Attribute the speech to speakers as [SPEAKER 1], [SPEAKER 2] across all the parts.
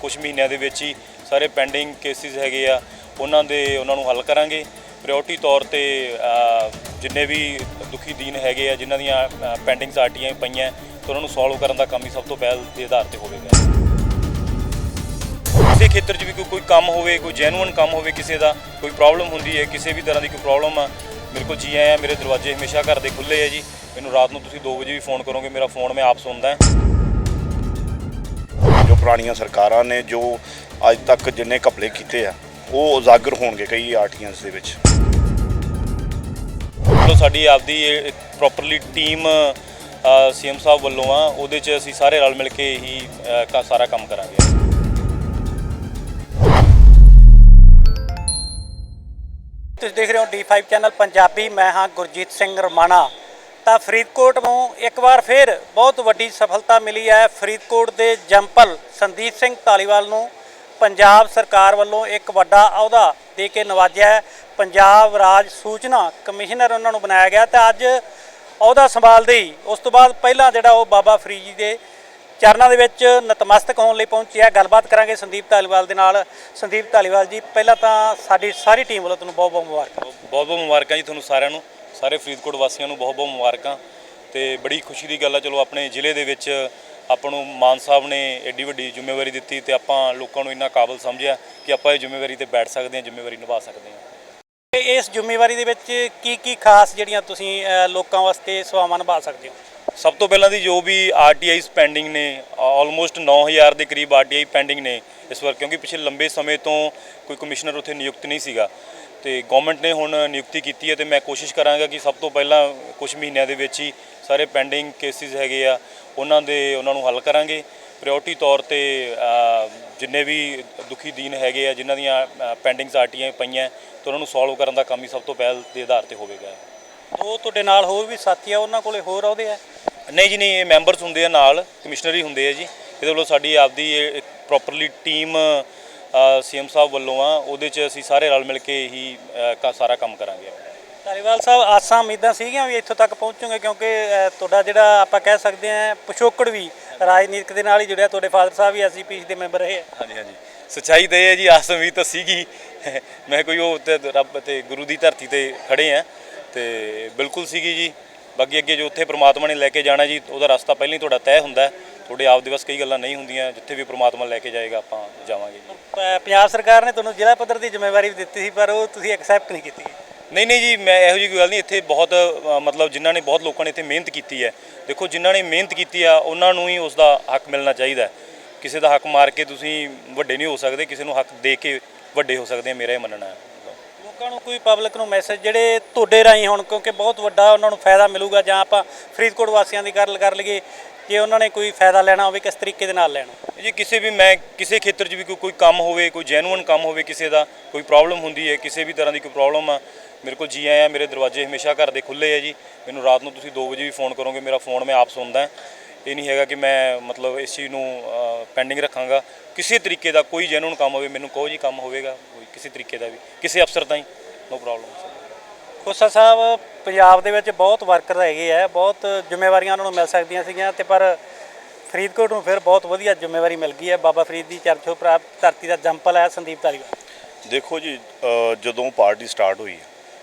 [SPEAKER 1] ਕੁਝ ਮਹੀਨਿਆਂ ਦੇ ਵਿੱਚ ਹੀ ਸਾਰੇ ਪੈਂਡਿੰਗ ਕੇਸਿਸ ਹੈਗੇ ਆ, ਉਹਨਾਂ ਦੇ ਉਹਨਾਂ ਨੂੰ ਹੱਲ ਕਰਾਂਗੇ। ਪ੍ਰਾਇੋਰਟੀ ਤੌਰ ਤੇ ਜਿੰਨੇ ਵੀ ਦੁਖੀ ਦੀਨ ਹੈਗੇ ਆ, ਜਿਨ੍ਹਾਂ ਦੀਆਂ ਪੈਂਡਿੰਗਸ ਆਰਟੀਆਂ ਪਈਆਂ, ਤੇ ਉਹਨਾਂ ਨੂੰ ਸੋਲਵ ਕਰਨ ਦਾ ਕੰਮ ਹੀ ਸਭ ਤੋਂ ਪਹਿਲ ਦੇ ਆਧਾਰ ਤੇ ਹੋਵੇਗਾ। ਕਿਸੇ ਖੇਤਰ 'ਚ ਵੀ ਕੋਈ ਕੋਈ ਕੰਮ ਹੋਵੇ, ਕੋਈ ਜੈਨੂਇਨ ਕੰਮ ਹੋਵੇ ਕਿਸੇ ਦਾ, ਕੋਈ ਪ੍ਰੋਬਲਮ ਹੁੰਦੀ ਹੈ, ਕਿਸੇ ਵੀ ਤਰ੍ਹਾਂ ਦੀ ਕੋਈ ਪ੍ਰੋਬਲਮ ਆ, ਮੇਰੇ ਕੋਲ ਜੀ ਆਇਆ, ਮੇਰੇ ਦਰਵਾਜ਼ੇ ਹਮੇਸ਼ਾ ਘਰ ਦੇ ਖੁੱਲੇ ਆ ਜੀ। ਮੈਨੂੰ ਰਾਤ ਨੂੰ ਤੁਸੀਂ 2 ਵਜੇ ਵੀ ਫੋਨ ਕਰੋਗੇ, ਮੇਰਾ ਫੋਨ ਮੈਂ ਆਪ ਸੁਣਦਾ। ਹਾਂ
[SPEAKER 2] ਪੁਰਾਣੀਆਂ ਸਰਕਾਰਾਂ ਨੇ ਜੋ ਅੱਜ ਤੱਕ ਜਿੰਨੇ ਘਪਲੇ ਕੀਤੇ ਆ ਉਹ ਉਜਾਗਰ ਹੋਣਗੇ ਕਈ ਆਰਟੀਆਂਸ ਦੇ ਵਿੱਚ।
[SPEAKER 1] ਚਲੋ ਸਾਡੀ ਆਪਦੀ ਪ੍ਰੋਪਰਲੀ ਟੀਮ ਸੀਐਮ ਸਾਹਿਬ ਵੱਲੋਂ ਆ ਉਹਦੇ 'ਚ ਅਸੀਂ ਸਾਰੇ ਰਲ ਮਿਲ ਕੇ ਹੀ ਸਾਰਾ ਕੰਮ ਕਰਾਂਗੇ।
[SPEAKER 3] ਤੁਸੀਂ ਦੇਖ ਰਹੇ ਹੋ D5 ਚੈਨਲ ਪੰਜਾਬੀ ਮੈਂ ਹਾਂ ਗੁਰਜੀਤ ਸਿੰਘ ਰਮਾਣਾ। ਤਾਂ ਫਰੀਦਕੋਟ ਨੂੰ ਇੱਕ ਵਾਰ ਫਿਰ ਬਹੁਤ ਵੱਡੀ ਸਫਲਤਾ ਮਿਲੀ ਹੈ। ਫਰੀਦਕੋਟ ਦੇ ਜੰਪਲ ਸੰਦੀਪ ਸਿੰਘ ਧਾਲੀਵਾਲ ਨੂੰ ਪੰਜਾਬ ਸਰਕਾਰ ਵੱਲੋਂ ਇੱਕ ਵੱਡਾ ਅਹੁਦਾ ਦੇ ਕੇ ਨਵਾਜਿਆ ਪੰਜਾਬ ਰਾਜ ਸੂਚਨਾ ਕਮਿਸ਼ਨਰ ਉਹਨਾਂ ਨੂੰ ਬਣਾਇਆ ਗਿਆ ਤੇ ਅੱਜ ਅਹੁਦਾ ਸੰਭਾਲਦੇ ਹੀ ਉਸ ਤੋਂ ਬਾਅਦ ਪਹਿਲਾਂ ਜਿਹੜਾ ਉਹ ਬਾਬਾ ਫਰੀਦ ਜੀ ਦੇ ਚਰਨਾਂ ਦੇ ਵਿੱਚ ਨਤਮਸਤਕ ਹੋਣ ਲਈ ਪਹੁੰਚਿਆ ਗੱਲਬਾਤ ਕਰਾਂਗੇ ਸੰਦੀਪ ਧਾਲੀਵਾਲ ਦੇ ਨਾਲ। ਸੰਦੀਪ ਧਾਲੀਵਾਲ ਜੀ, ਪਹਿਲਾਂ ਤਾਂ ਸਾਡੀ ਸਾਰੀ ਟੀਮ ਵੱਲੋਂ ਤੁਹਾਨੂੰ ਬਹੁਤ ਬਹੁਤ ਮੁਬਾਰਕਾਂ।
[SPEAKER 1] ਬਹੁਤ ਬਹੁਤ ਮੁਬਾਰਕਾਂ ਜੀ ਤੁਹਾਨੂੰ ਸਾਰਿਆਂ ਨੂੰ। ਸਾਰੇ ਫਰੀਦਕੋਟ ਵਾਸੀਆਂ ਨੂੰ ਬਹੁਤ ਬਹੁਤ ਮੁਬਾਰਕਾਂ ਤੇ ਬੜੀ ਖੁਸ਼ੀ ਦੀ ਗੱਲ ਆ ਚਲੋ ਆਪਣੇ ਜ਼ਿਲ੍ਹੇ ਦੇ ਵਿੱਚ ਆਪਾਂ ਨੂੰ ਮਾਨ ਸਾਹਿਬ ਨੇ ਐਡੀ ਵੱਡੀ ਜ਼ਿੰਮੇਵਾਰੀ ਦਿੱਤੀ ਤੇ ਆਪਾਂ ਲੋਕਾਂ ਨੂੰ ਇੰਨਾ ਕਾਬਲ ਸਮਝਿਆ ਕਿ ਆਪਾਂ ਇਹ ਜ਼ਿੰਮੇਵਾਰੀ ਤੇ ਬੈਠ ਸਕਦੇ ਹਾਂ ਜ਼ਿੰਮੇਵਾਰੀ ਨਿਭਾ ਸਕਦੇ ਹਾਂ।
[SPEAKER 3] ਇਸ ਜ਼ਿੰਮੇਵਾਰੀ ਦੇ ਵਿੱਚ ਕੀ ਕੀ ਖਾਸ ਜਿਹੜੀਆਂ ਤੁਸੀਂ ਲੋਕਾਂ ਵਾਸਤੇ ਸੇਵਾਵਾਂ ਨਿਭਾ ਸਕਦੇ ਹੋ?
[SPEAKER 1] ਸਭ ਤੋਂ ਪਹਿਲਾਂ ਦੀ ਜੋ ਵੀ ਆਰਟੀਆਈ ਪੈਂਡਿੰਗ ਨੇ ਆਲਮੋਸਟ 9000 ਦੇ ਕਰੀਬ ਆਰਟੀਆਈ ਪੈਂਡਿੰਗ ਨੇ ਇਸ ਵਾਰ ਕਿਉਂਕਿ ਪਿਛਲੇ ਲੰਬੇ ਸਮੇਂ ਤੋਂ ਕੋਈ ਕਮਿਸ਼ਨਰ ਉੱਥੇ ਨਿਯੁਕਤ ਨਹੀਂ ਸੀਗਾ। ਤੇ ਗਵਰਨਮੈਂਟ ਨੇ ਹੁਣ ਨਿਯੁਕਤੀ ਕੀਤੀ ਹੈ ਤੇ ਮੈਂ ਕੋਸ਼ਿਸ਼ ਕਰਾਂਗਾ ਕਿ ਸਭ ਤੋਂ ਪਹਿਲਾਂ ਕੁਝ ਮਹੀਨਿਆਂ ਦੇ ਵਿੱਚ ਹੀ ਸਾਰੇ ਪੈਂਡਿੰਗ ਕੇਸਿਸ ਹੈਗੇ ਆ ਉਹਨਾਂ ਦੇ ਉਹਨਾਂ ਨੂੰ ਹੱਲ ਕਰਾਂਗੇ। ਪ੍ਰਾਇੋਰਟੀ ਤੌਰ ਤੇ ਜਿੰਨੇ ਵੀ ਦੁਖੀ ਦੀਨ ਹੈਗੇ ਆ ਜਿਨ੍ਹਾਂ ਦੀਆਂ ਪੈਂਡਿੰਗਸ ਆਰਟੀਆਂ ਪਈਆਂ ਤੇ ਉਹਨਾਂ ਨੂੰ ਸੋਲਵ ਕਰਨ ਦਾ ਕੰਮ ਹੀ ਸਭ ਤੋਂ ਪਹਿਲ ਦੇ ਆਧਾਰ ਤੇ ਹੋਵੇਗਾ।
[SPEAKER 3] ਉਹ ਤੁਹਾਡੇ ਨਾਲ ਹੋਰ ਵੀ ਸਾਥੀ ਆ ਉਹਨਾਂ ਕੋਲੇ ਹੋਰ ਅਹੁਦੇ ਆ?
[SPEAKER 1] ਨਹੀਂ ਜੀ ਨਹੀਂ ਇਹ ਮੈਂਬਰਸ ਹੁੰਦੇ ਆ ਨਾਲ ਕਮਿਸ਼ਨਰ ਹੀ ਹੁੰਦੇ ਆ ਜੀ। ਇਹਦੇ ਵੱਲੋਂ ਸਾਡੀ ਆਪਦੀ ਪ੍ਰੋਪਰਲੀ ਟੀਮ ਸੀਐਮ ਸਾਹਿਬ ਵੱਲੋਂ ਆ ਉਹਦੇ 'ਚ ਅਸੀਂ ਸਾਰੇ ਰਲ ਮਿਲ ਕੇ ਹੀ ਸਾਰਾ ਕੰਮ ਕਰਾਂਗੇ।
[SPEAKER 3] ਧਾਲੀਵਾਲ ਸਾਹਿਬ ਆਸਾਂ ਉਮੀਦਾਂ ਸੀਗੀਆਂ ਵੀ ਇੱਥੋਂ ਤੱਕ ਪਹੁੰਚੋਗੇ? ਕਿਉਂਕਿ ਤੁਹਾਡਾ ਜਿਹੜਾ ਆਪਾਂ ਕਹਿ ਸਕਦੇ ਹਾਂ ਪਿਛੋਕੜ ਵੀ ਰਾਜਨੀਤਿਕ ਦੇ ਨਾਲ ਹੀ ਜੁੜਿਆ। ਤੁਹਾਡੇ ਫਾਦਰ ਸਾਹਿਬ ਵੀ ਐਸਜੀਪੀਸੀ ਦੇ ਮੈਂਬਰ ਰਹੇ ਆ।
[SPEAKER 1] ਹਾਂਜੀ ਹਾਂਜੀ। ਸੱਚਾਈ ਤੇ ਇਹ ਹੈ ਜੀ ਆਸ ਉਮੀਦ ਤਾਂ ਸੀਗੀ। ਮੈਂ ਕੋਈ ਉਹ ਤੇ ਰੱਬ ਤੇ ਗੁਰੂ ਦੀ ਧਰਤੀ ਤੇ ਖੜੇ ਆ। ਤੇ ਬਿਲਕੁਲ ਸੀਗੀ ਜੀ। ਬਾਕੀ ਅੱਗੇ ਜੋ ਉੱਥੇ ਪ੍ਰਮਾਤਮਾ ਨੇ ਲੈ ਕੇ ਜਾਣਾ ਜੀ ਉਹਦਾ ਰਸਤਾ ਪਹਿਲਾਂ ਹੀ ਤੁਹਾਡਾ ਤੈਅ ਹੁੰਦਾ। ਹੈ। ਤੁਹਾਡੇ ਆਪ ਦੇ ਬਸ ਕਈ ਗੱਲਾਂ ਨਹੀਂ ਹੁੰਦੀਆਂ ਜਿੱਥੇ ਵੀ ਪ੍ਰਮਾਤਮਾ ਲੈ ਕੇ ਜਾਏਗਾ ਆਪਾਂ ਜਾਵਾਂਗੇ। ਜੀ
[SPEAKER 3] ਪ- ਪੰਜਾਬ ਸਰਕਾਰ ਨੇ ਤੁਹਾਨੂੰ ਜ਼ਿਲ੍ਹਾ ਪੱਧਰ ਦੀ ਜ਼ਿੰਮੇਵਾਰੀ ਵੀ ਦਿੱਤੀ ਸੀ ਪਰ ਉਹ ਤੁਸੀਂ ਐਕਸੈਪਟ ਨਹੀਂ ਕੀਤੀ।
[SPEAKER 1] ਨਹੀਂ ਨਹੀਂ ਜੀ ਮੈਂ ਇਹੋ ਜਿਹੀ ਕੋਈ ਗੱਲ ਨਹੀਂ ਇੱਥੇ ਬਹੁਤ ਅ, ਮਤਲਬ ਜਿਨ੍ਹਾਂ ਨੇ ਬਹੁਤ ਲੋਕਾਂ ਨੇ ਇੱਥੇ ਮਿਹਨਤ ਕੀਤੀ ਹੈ। ਦੇਖੋ ਜਿਨ੍ਹਾਂ ਨੇ ਮਿਹਨਤ ਕੀਤੀ ਆ ਉਹਨਾਂ ਨੂੰ ਹੀ ਉਸ ਦਾ ਹੱਕ ਮਿਲਣਾ ਚਾਹੀਦਾ ਹੈ। ਕਿਸੇ ਦਾ ਹੱਕ ਮਾਰ ਕੇ ਤੁਸੀਂ ਵੱਡੇ ਨਹੀਂ ਹੋ ਸਕਦੇ ਕਿਸੇ ਨੂੰ ਹੱਕ ਦੇ ਕੇ ਵੱਡੇ ਹੋ ਸਕਦੇ ਆ ਮੇਰਾ ਇਹ ਮੰਨਣਾ ਹੈ।
[SPEAKER 3] ਲੋਕਾਂ ਨੂੰ, ਕੋਈ ਪਬਲਿਕ ਨੂੰ ਮੈਸੇਜ ਜਿਹੜੇ ਤੁਹਾਡੇ ਰਾਹੀਂ ਹੁਣ, ਕਿਉਂਕਿ ਬਹੁਤ ਵੱਡਾ ਉਹਨਾਂ ਨੂੰ ਫਾਇਦਾ ਮਿਲੂਗਾ, ਜਾਂ ਆਪਾਂ ਫਰੀਦਕੋਟ ਵਾਸੀਆਂ ਦੀ ਗੱਲ ਕਰ ਲਈਏ, ਜੇ ਉਹਨਾਂ ਨੇ ਕੋਈ ਫਾਇਦਾ ਲੈਣਾ ਹੋਵੇ, ਕਿਸ ਤਰੀਕੇ ਦੇ ਨਾਲ ਲੈਣਾ?
[SPEAKER 1] ਜੀ ਕਿਸੇ ਵੀ, ਮੈਂ ਕਿਸੇ ਖੇਤਰ 'ਚ ਵੀ ਕੋਈ ਕੋਈ ਕੰਮ ਹੋਵੇ, ਕੋਈ ਜੈਨੂਅਨ ਕੰਮ ਹੋਵੇ ਕਿਸੇ ਦਾ, ਕੋਈ ਪ੍ਰੋਬਲਮ ਹੁੰਦੀ ਹੈ, ਕਿਸੇ ਵੀ ਤਰ੍ਹਾਂ ਦੀ ਕੋਈ ਪ੍ਰੋਬਲਮ ਆ, ਮੇਰੇ ਕੋਲ ਜੀ ਆਇਆ, ਮੇਰੇ ਦਰਵਾਜ਼ੇ ਹਮੇਸ਼ਾ ਘਰ ਦੇ ਖੁੱਲੇ ਆ ਜੀ, ਮੈਨੂੰ ਰਾਤ ਨੂੰ ਤੁਸੀਂ 2 ਵਜੇ ਵੀ ਫੋਨ ਕਰੋਗੇ, ਮੇਰਾ ਫੋਨ ਮੈਂ ਆਪ ਸੁਣਦਾ, ਇਹ ਨਹੀਂ ਹੈਗਾ ਕਿ ਮੈਂ ਮਤਲਬ ਇਸ ਚੀਜ਼ ਨੂੰ ਪੈਂਡਿੰਗ ਰੱਖਾਂਗਾ, ਕਿਸੇ ਤਰੀਕੇ ਦਾ ਕੋਈ ਜੈਨੂਇਨ ਕੰਮ ਹੋਵੇ, ਮੈਨੂੰ ਕਹੋ ਜੀ ਕੰਮ ਹੋਵੇਗਾ ਕਿਸੇ ਤਰੀਕੇ ਦਾ ਵੀ, ਕਿਸੇ ਅਫਸਰ ਦਾ ਹੀ ਨੋ ਪ੍ਰੋਬਲਮ
[SPEAKER 3] ਖੋਸਾ ਸਾਹਿਬ, ਪੰਜਾਬ ਦੇ ਵਿੱਚ ਬਹੁਤ ਵਰਕਰ ਹੈਗੇ ਆ, ਬਹੁਤ ਜ਼ਿੰਮੇਵਾਰੀਆਂ ਉਹਨਾਂ ਨੂੰ ਮਿਲ ਸਕਦੀਆਂ ਸੀਗੀਆਂ ਤੇ ਪਰ ਫਰੀਦਕੋਟ ਨੂੰ ਫਿਰ ਬਹੁਤ ਵਧੀਆ ਜ਼ਿੰਮੇਵਾਰੀ ਮਿਲ ਗਈ ਹੈ। ਬਾਬਾ ਫਰੀਦ ਦੀ ਚਰਚੋ ਪ੍ਰਾਪਤ ਧਰਤੀ ਦਾ ਜੰਪਲ ਹੈ ਸੰਦੀਪ ਧਾਲੀਵਾਲ।
[SPEAKER 2] ਦੇਖੋ ਜੀ ਜਦੋਂ ਪਾਰਟੀ ਸਟਾਰਟ ਹੋਈ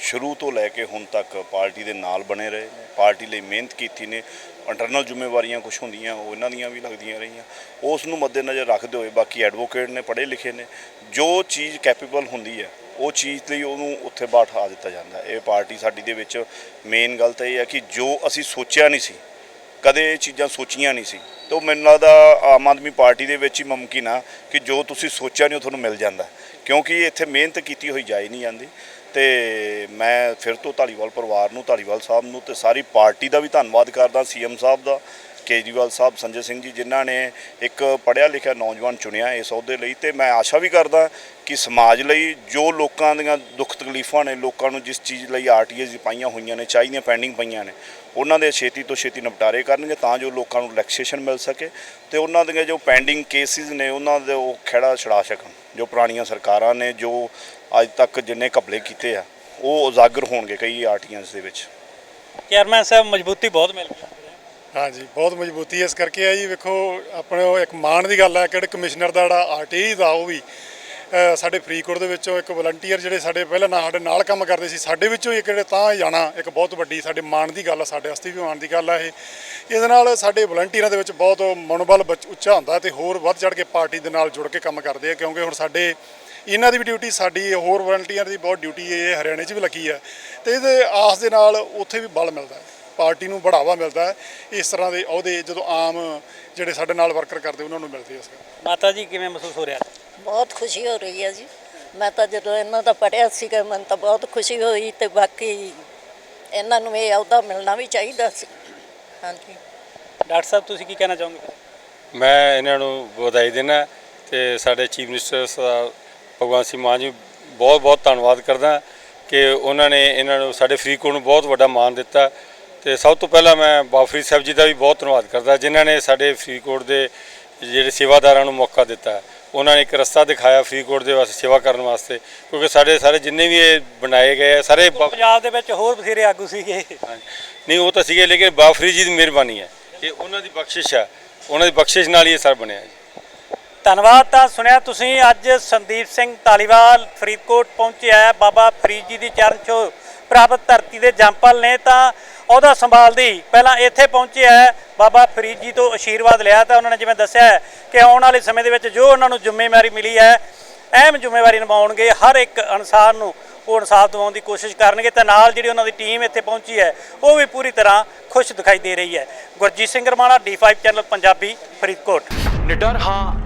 [SPEAKER 2] ਸ਼ੁਰੂ ਤੋਂ ਲੈ ਕੇ ਹੁਣ ਤੱਕ ਪਾਰਟੀ ਦੇ ਨਾਲ ਬਣੇ ਰਹੇ ਨੇ ਪਾਰਟੀ ਲਈ ਮਿਹਨਤ ਕੀਤੀ ਨੇ ਇੰਟਰਨਲ ਜ਼ਿੰਮੇਵਾਰੀਆਂ ਕੁਝ ਹੁੰਦੀਆਂ, ਉਹ ਇਹਨਾਂ ਦੀਆਂ ਵੀ ਲੱਗਦੀਆਂ ਰਹੀਆਂ। ਉਸ ਨੂੰ ਮੱਦੇਨਜ਼ਰ ਰੱਖਦੇ ਹੋਏ ਬਾਕੀ ਐਡਵੋਕੇਟ ਨੇ, ਪੜ੍ਹੇ ਲਿਖੇ ਨੇ, ਜੋ ਚੀਜ਼ ਕੈਪੇਬਲ ਹੁੰਦੀ ਹੈ, ਉਹ ਚੀਜ਼ ਲਈ ਉਹਨੂੰ ਉੱਥੇ ਬਿਠਾ ਦਿੱਤਾ ਜਾਂਦਾ। ਇਹ ਪਾਰਟੀ ਸਾਡੀ ਦੇ ਵਿੱਚ ਮੇਨ ਗੱਲ ਤਾਂ ਇਹ ਹੈ ਕਿ ਜੋ ਅਸੀਂ ਸੋਚਿਆ ਨਹੀਂ ਸੀ, ਕਦੇ ਇਹ ਚੀਜ਼ਾਂ ਸੋਚੀਆਂ ਨਹੀਂ ਸੀ, ਤਾਂ ਮੈਨੂੰ ਲੱਗਦਾ ਆਮ ਆਦਮੀ ਪਾਰਟੀ ਦੇ ਵਿੱਚ ਹੀ ਮੁਮਕਿਨ ਆ ਕਿ ਜੋ ਤੁਸੀਂ ਸੋਚਿਆ ਨਹੀਂ, ਉਹ ਤੁਹਾਨੂੰ ਮਿਲ ਜਾਂਦਾ। ਕਿਉਂਕਿ ਇੱਥੇ ਮਿਹਨਤ ਕੀਤੀ ਹੋਈ ਜਾਈ ਨਹੀਂ ਜਾਂਦੀ। ਤੇ ਮੈਂ ਫਿਰ ਤੋਂ ਧਾਲੀਵਾਲ ਪਰਿਵਾਰ ਨੂੰ, ਧਾਲੀਵਾਲ ਸਾਹਿਬ ਨੂੰ ਤੇ ਸਾਰੀ ਪਾਰਟੀ ਦਾ ਵੀ ਧੰਨਵਾਦ ਕਰਦਾ, ਸੀਐਮ ਸਾਹਿਬ ਦਾ, ਕੇਜਰੀਵਾਲ ਸਾਹਿਬ, ਸੰਜੇ ਸਿੰਘ ਜੀ, ਜਿਨ੍ਹਾਂ ਨੇ ਇੱਕ ਪੜ੍ਹਿਆ ਲਿਖਿਆ ਨੌਜਵਾਨ ਚੁਣਿਆ ਇਸ ਅਹੁਦੇ ਲਈ ਤੇ ਮੈਂ ਆਸ਼ਾ ਵੀ ਕਰਦਾ ਕਿ ਸਮਾਜ ਲਈ ਜੋ ਲੋਕਾਂ ਦੀਆਂ ਦੁੱਖ ਤਕਲੀਫਾਂ ਨੇ, ਲੋਕਾਂ ਨੂੰ ਜਿਸ ਚੀਜ਼ ਲਈ ਆਰਟੀਆਈ ਪਾਈਆਂ ਹੋਈਆਂ ਨੇ, ਚਾਹੀਦੀਆਂ ਪੈਂਡਿੰਗ ਪਈਆਂ ਨੇ, ਉਹਨਾਂ ਦੇ ਛੇਤੀ ਤੋਂ ਛੇਤੀ ਨਿਪਟਾਰੇ ਕਰਨਗੇ ਤਾਂ ਜੋ ਲੋਕਾਂ ਨੂੰ ਰਿਲੈਕਸੇਸ਼ਨ ਮਿਲ ਸਕੇ ਤੇ ਉਹਨਾਂ ਦੀਆਂ ਜੋ ਪੈਂਡਿੰਗ ਕੇਸਿਸ ਨੇ, ਉਹਨਾਂ ਦੇ ਉਹ ਖਹਿੜਾ ਛੜਾ ਸਕਣ, ਜੋ ਪੁਰਾਣੀਆਂ ਸਰਕਾਰਾਂ ਨੇ, ਜੋ ਅੱਜ ਤੱਕ ਜਿੰਨੇ ਘਪਲੇ ਕੀਤੇ ਆ ਉਹ ਉਜਾਗਰ ਹੋਣਗੇ ਕਈ ਆਰਟੀਆਂਸ ਦੇ ਵਿੱਚ।
[SPEAKER 3] ਚੇਅਰਮੈਨ ਸਾਹਿਬ ਮਜ਼ਬੂਤੀ ਬਹੁਤ ਮਿਲ ਗਈ।
[SPEAKER 4] ਹਾਂਜੀ ਬਹੁਤ ਮਜ਼ਬੂਤੀ ਇਸ ਕਰਕੇ ਆ ਜੀ। ਵੇਖੋ ਆਪਣੇ ਉਹ ਇੱਕ ਮਾਣ ਦੀ ਗੱਲ ਹੈ ਕਿ ਕਮਿਸ਼ਨਰ ਦਾ ਜਿਹੜਾ ਆਰਟੀਆਈ ਦਾ ਉਹ ਵੀ ਸਾਡੇ ਫਰੀਦਕੋਟ ਦੇ ਵਿੱਚੋਂ ਇੱਕ ਵਲੰਟੀਅਰ ਜਿਹੜੇ ਸਾਡੇ ਪਹਿਲਾਂ ਨਾਲ ਸਾਡੇ ਨਾਲ ਕੰਮ ਕਰਦੇ ਸੀ ਸਾਡੇ ਵਿੱਚੋਂ ਇੱਕ ਜਿਹੜੇ ਤਾਂ ਜਾਣਾ ਇੱਕ ਬਹੁਤ ਵੱਡੀ ਸਾਡੇ ਮਾਣ ਦੀ ਗੱਲ ਆ ਸਾਡੇ ਵਾਸਤੇ ਵੀ ਮਾਣ ਦੀ ਗੱਲ ਆ ਇਹ। ਇਹਦੇ ਨਾਲ ਸਾਡੇ ਵਲੰਟੀਅਰਾਂ ਦੇ ਵਿੱਚ ਬਹੁਤ ਮਨੋਬਲ ਬੱਚ- ਉੱਚਾ ਹੁੰਦਾ ਤੇ ਹੋਰ ਵੱਧ ਚੜ ਕੇ ਪਾਰਟੀ ਦੇ ਨਾਲ ਜੁੜ ਕੇ ਕੰਮ ਕਰਦੇ ਆ ਕਿਉਂਕਿ ਹੁਣ ਸਾਡੇ ਇਹਨਾਂ ਦੀ ਵੀ ਡਿਊਟੀ ਸਾਡੀ ਹੋਰ ਵਲੰਟੀਅਰ ਦੀ ਬਹੁਤ ਡਿਊਟੀ ਇਹ ਹਰਿਆਣੇ 'ਚ ਵੀ ਲੱਗੀ ਹੈ ਤੇ ਇਹਦੇ ਆਸ ਦੇ ਨਾਲ ਉੱਥੇ ਵੀ ਬਲ ਮਿਲਦਾ ਹੈ ਪਾਰਟੀ ਨੂੰ ਬੜਾਵਾ ਮਿਲਦਾ ਹੈ ਇਸ ਤਰ੍ਹਾਂ ਦੇ ਅਹੁਦੇ ਜਦੋਂ ਆਮ ਜਿਹੜੇ ਸਾਡੇ ਨਾਲ ਵਰਕਰ ਕਰਦੇ ਉਹਨਾਂ ਨੂੰ ਮਿਲਦੇ ਇਸ
[SPEAKER 3] ਮਾਤਾ ਜੀ ਕਿਵੇਂ ਮਹਿਸੂਸ ਹੋ ਰਿਹਾ?
[SPEAKER 5] ਬਹੁਤ ਖੁਸ਼ੀ ਹੋ ਰਹੀ ਹੈ ਜੀ। ਮੈਂ ਤਾਂ ਜਦੋਂ ਇਹਨਾਂ ਦਾ ਪੜਿਆ ਸੀਗਾ ਮੈਨੂੰ ਤਾਂ ਬਹੁਤ ਖੁਸ਼ੀ ਹੋਈ ਤੇ ਬਾਕੀ ਇਹਨਾਂ ਨੂੰ ਇਹ ਅਹੁਦਾ ਮਿਲਣਾ ਵੀ ਚਾਹੀਦਾ ਸੀ। ਹਾਂਜੀ।
[SPEAKER 3] ਡਾਕਟਰ ਸਾਹਿਬ ਤੁਸੀਂ ਕੀ ਕਹਿਣਾ ਚਾਹੋਗੇ?
[SPEAKER 6] ਮੈਂ ਇਹਨਾਂ ਨੂੰ ਵਧਾਈ ਦੇਣਾ ਤੇ ਸਾਡੇ ਚੀਫ ਮਿਨਿਸਟਰ ਸਰਦਾਰ ਭਗਵੰਤ ਸਿੰਘ ਮਾਨ ਜੀ ਬਹੁਤ ਬਹੁਤ ਧੰਨਵਾਦ ਕਰਦਾ ਕਿ ਉਹਨਾਂ ਨੇ ਇਹਨਾਂ ਨੂੰ ਸਾਡੇ ਫਰੀਦਕੋਟ ਨੂੰ ਬਹੁਤ ਵੱਡਾ ਮਾਣ ਦਿੱਤਾ। ਤੇ ਸਭ ਤੋਂ ਪਹਿਲਾਂ ਮੈਂ ਬਾਫਰੀ ਸਾਹਿਬ ਜੀ ਦਾ ਵੀ ਬਹੁਤ ਧੰਨਵਾਦ ਕਰਦਾ ਜਿਨ੍ਹਾਂ ਨੇ ਸਾਡੇ ਫਰੀਦਕੋਟ ਦੇ ਜਿਹੜੇ ਸੇਵਾਦਾਰਾਂ ਨੂੰ ਮੌਕਾ ਦਿੱਤਾ। ਉਹਨਾਂ ਨੇ ਇੱਕ ਰਸਤਾ ਦਿਖਾਇਆ ਫਰੀਦਕੋਟ ਦੇ ਵਾਸਤੇ ਸੇਵਾ ਕਰਨ ਵਾਸਤੇ ਕਿਉਂਕਿ ਸਾਡੇ ਸਾਰੇ ਜਿੰਨੇ ਵੀ ਇਹ ਬਣਾਏ ਗਏ ਆ, ਸਾਰੇ
[SPEAKER 3] ਪੰਜਾਬ ਦੇ ਵਿੱਚ ਹੋਰ ਬਥੇਰੇ ਆਗੂ ਸੀਗੇ।
[SPEAKER 6] ਨਹੀਂ ਉਹ ਤਾਂ ਸੀਗੇ ਲੇਕਿਨ ਬਾਫਰੀ ਜੀ ਦੀ ਮਿਹਰਬਾਨੀ ਹੈ। ਇਹ ਉਹਨਾਂ ਦੀ ਬਖਸ਼ਿਸ਼ ਹੈ ਉਹਨਾਂ ਦੀ ਬਖਸ਼ਿਸ਼ ਨਾਲ ਹੀ ਇਹ ਸਰ ਬਣਿਆ
[SPEAKER 3] ਧੰਨਵਾਦ। ਤਾਂ ਸੁਣਿਆ ਤੁਸੀਂ ਅੱਜ ਸੰਦੀਪ ਸਿੰਘ ਧਾਲੀਵਾਲ ਫਰੀਦਕੋਟ ਪਹੁੰਚਿਆ ਹੈ। ਬਾਬਾ ਫਰੀਦ ਜੀ ਦੀ ਚਰਨ ਛੋਹ ਪ੍ਰਾਪਤ ਧਰਤੀ ਦੇ ਜੰਪਲ ਨੇ ਤਾਂ ਉਹਦਾ ਸੰਭਾਲਦੀ ਪਹਿਲਾਂ ਇੱਥੇ ਪਹੁੰਚਿਆ ਹੈ। ਬਾਬਾ ਫਰੀਦ ਜੀ ਤੋਂ ਆਸ਼ੀਰਵਾਦ ਲਿਆ ਤਾਂ ਉਹਨਾਂ ਨੇ ਜਿਵੇਂ ਦੱਸਿਆ ਕਿ ਆਉਣ ਵਾਲੇ ਸਮੇਂ ਦੇ ਵਿੱਚ ਜੋ ਉਹਨਾਂ ਨੂੰ ਜ਼ਿੰਮੇਵਾਰੀ ਮਿਲੀ ਹੈ, ਅਹਿਮ ਜ਼ਿੰਮੇਵਾਰੀ ਨਿਭਾਉਣਗੇ। ਹਰ ਇੱਕ ਇਨਸਾਨ ਨੂੰ ਉਹ ਇਨਸਾਫ ਦਿਵਾਉਣ ਦੀ ਕੋਸ਼ਿਸ਼ ਕਰਨਗੇ ਤੇ ਨਾਲ ਜਿਹੜੀ ਉਹਨਾਂ ਦੀ ਟੀਮ ਇੱਥੇ ਪਹੁੰਚੀ ਹੈ, ਉਹ ਵੀ ਪੂਰੀ ਤਰ੍ਹਾਂ ਖੁਸ਼ ਦਿਖਾਈ ਦੇ ਰਹੀ ਹੈ। Gurjeet Singh Ramana D5 channel Punjabi Faridkot.
[SPEAKER 7] ਨਿਡਰ ਹਾਂ